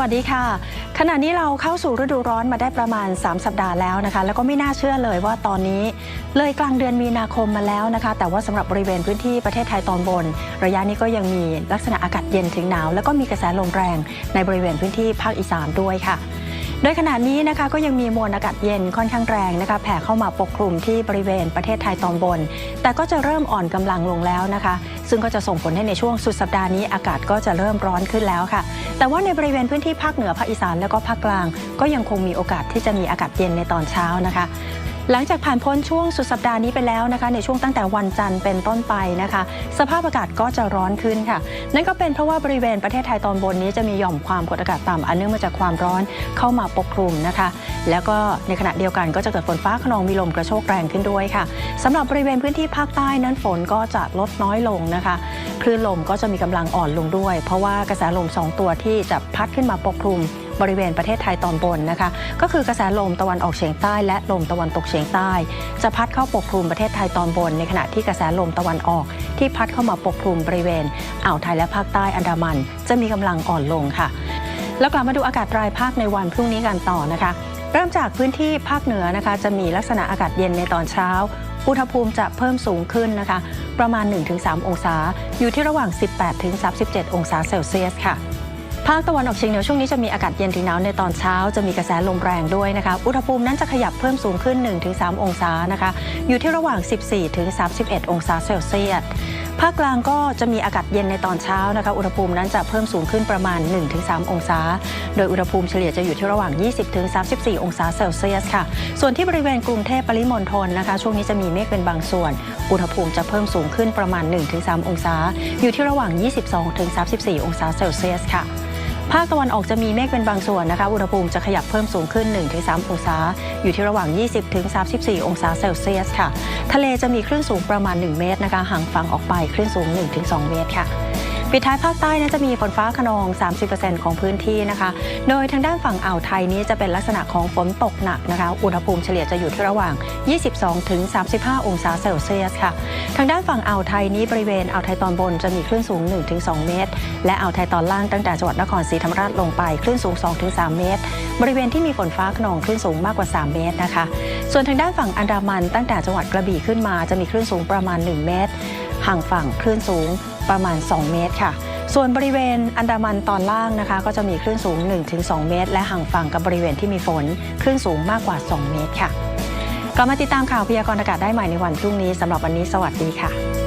วัสดีค่ะ ขณะนี้เราเข้าสู่ฤดูร้อนมาได้ประมาณ 3 สัปดาห์แล้วนะคะ แล้วก็ไม่น่าเชื่อเลยว่าตอนนี้ เลยกลางเดือนมีนาคมมาแล้วนะคะ แต่ว่าสำหรับบริเวณพื้นที่ประเทศไทยตอนบน ระยะนี้ก็ยังมีลักษณะอากาศเย็นถึงหนาว แล้วก็มีกระแสลมแรงในบริเวณพื้นที่ภาคอีสานด้วยค่ะโดยขณะนี้นะคะก็ยังมีมวลอากาศเย็นค่อนข้างแรงนะคะแผ่เข้ามาปกคลุมที่บริเวณประเทศไทยตอนบน แต่ก็จะเริ่มอ่อนกำลังลงแล้วนะคะ ซึ่งก็จะส่งผลให้ในช่วงสุดสัปดาห์นี้อากาศก็จะเริ่มร้อนขึ้นแล้วค่ะ แต่ว่าในบริเวณพื้นที่ภาคเหนือภาคอีสานและก็ภาคกลาง ก็ยังคงมีโอกาสที่จะมีอากาศเย็นในตอนเช้านะคะ หลังจากผ่านพ้นช่วงสุดสัปดาห์นี้ไปแล้วนะคะ ในช่วงตั้งแต่วันจันทร์เป็นต้นไปนะคะ สภาพอากาศก็จะร้อนขึ้นค่ะ นั่นก็เป็นเพราะว่าบริเวณประเทศไทยตอนบนนี้จะมีหย่อมความกดอากาศต่ำอันเนื่องมาจากความร้อนเข้ามาปกคลุมนะคะ แล้วก็ในขณะเดียวกันก็จะเกิดฝนฟ้าขนองมีลมกระโชกแรงขึ้นด้วยค่ะสำหรับบริเวณพื้นที่ภาคใต้นั้นฝนก็จะลดน้อยลงนะคะคลื่นลมก็จะมีกำลังอ่อนลงด้วย เพราะว่ากระแสลมสองตัวที่จะพัดขึ้นมาปกคลุม บริเวณประเทศไทยตอนบนนะคะก็คือกระแสลมตะวันออกเฉียงใต้ และลมตะวันตกเฉียงใต้ จะพัดเข้าปกคลุมประเทศไทยตอนบน ในขณะที่กระแสลมตะวันออก ที่พัดเข้ามาปกคลุมบริเวณอ่าวไทยและภาคใต้อันดามัน จะมีกำลังอ่อนลงค่ะ แล้วกลับมาดูอากาศรายภาคในวันพรุ่งนี้กันต่อนะคะ เริ่มจากพื้นที่ภาคเหนือนะคะ จะมีลักษณะอากาศเย็นในตอนเช้าอุณหภูมิจะเพิ่มสูงขึ้นนะคะ ประมาณ 1-3 องศา อยู่ที่ระหว่าง 18-37 องศาเซลเซียสค่ะ ภาคตะวันออกเฉียงเหนือช่วงนี้จะมีอากาศเย็นถึงหนาวในตอนเช้าจะมีกระแสลมแรงด้วยนะคะ อุณหภูมินั้นจะขยับเพิ่มสูงขึ้น 1-3 องศานะคะ อยู่ที่ระหว่าง 14-31 องศาเซลเซียสภาคกลางก็จะมีอากาศเย็นในตอนเช้านะคะ อุณหภูมินั้นจะเพิ่มสูงขึ้นประมาณ 1-3 องศา โดยอุณหภูมิเฉลี่ยจะอยู่ที่ระหว่าง 20-34 องศาเซลเซียสค่ะ ส่วนที่บริเวณกรุงเทพปริมณฑลนะคะ ช่วงนี้จะมีเมฆเป็นบางส่วน อุณหภูมิจะเพิ่มสูงขึ้นประมาณ 1-3 องศา อยู่ที่ระหว่าง 22-34 องศาเซลเซียสค่ะ ภาคตะวันออกจะมีเมฆเป็นบางส่วนนะคะ อุณหภูมิจะขยับเพิ่มสูงขึ้น 1-3 องศา อยู่ที่ระหว่าง 20-34 องศาเซลเซียสค่ะ ทะเลจะมีคลื่นสูงประมาณ 1 เมตรนะคะ ห่างฝั่งออกไปคลื่นสูง 1-2 เมตรค่ะ ปิดท้ายภาคใต้นั้นจะมีฝนฟ้าขนอง 30%ของพื้นที่นะคะ โดยทางด้านฝั่งอ่าวไทยนี้จะเป็นลักษณะของฝนตกหนักนะคะ อุณหภูมิเฉลี่ยจะอยู่ที่ระหว่าง 22-35 องศาเซลเซียสค่ะ ทางด้านฝั่งอ่าวไทยนี้บริเวณอ่าวไทยตอนบนจะมีคลื่นสูง 1-2 เมตร และอ่าวไทยตอนล่างตั้งแต่จังหวัดนครศรีธรรมราชลงไปคลื่นสูง 2-3 เมตร บริเวณที่มีฝนฟ้าขนองคลื่นสูงมากกว่า 3 เมตรนะคะ ส่วนทางด้านฝั่งอันดามันตั้งแต่จังหวัดกระบี่ขึ้นมาจะมีคลื่นสูงประมาณ 1 เมตรห่างฝั่งคลื่นสูง ประมาณ 2 เมตรค่ะ ส่วนบริเวณอันดามันตอนล่างนะคะ ก็จะมีคลื่นสูง 1-2 เมตร และห่างฝั่งกับบริเวณที่มีฝนคลื่นสูงมากกว่า 2 เมตรค่ะกลับมาติดตามข่าวพยากรณ์อากาศได้ใหม่ในวันพรุ่งนี้สำหรับวันนี้สวัสดีค่ะ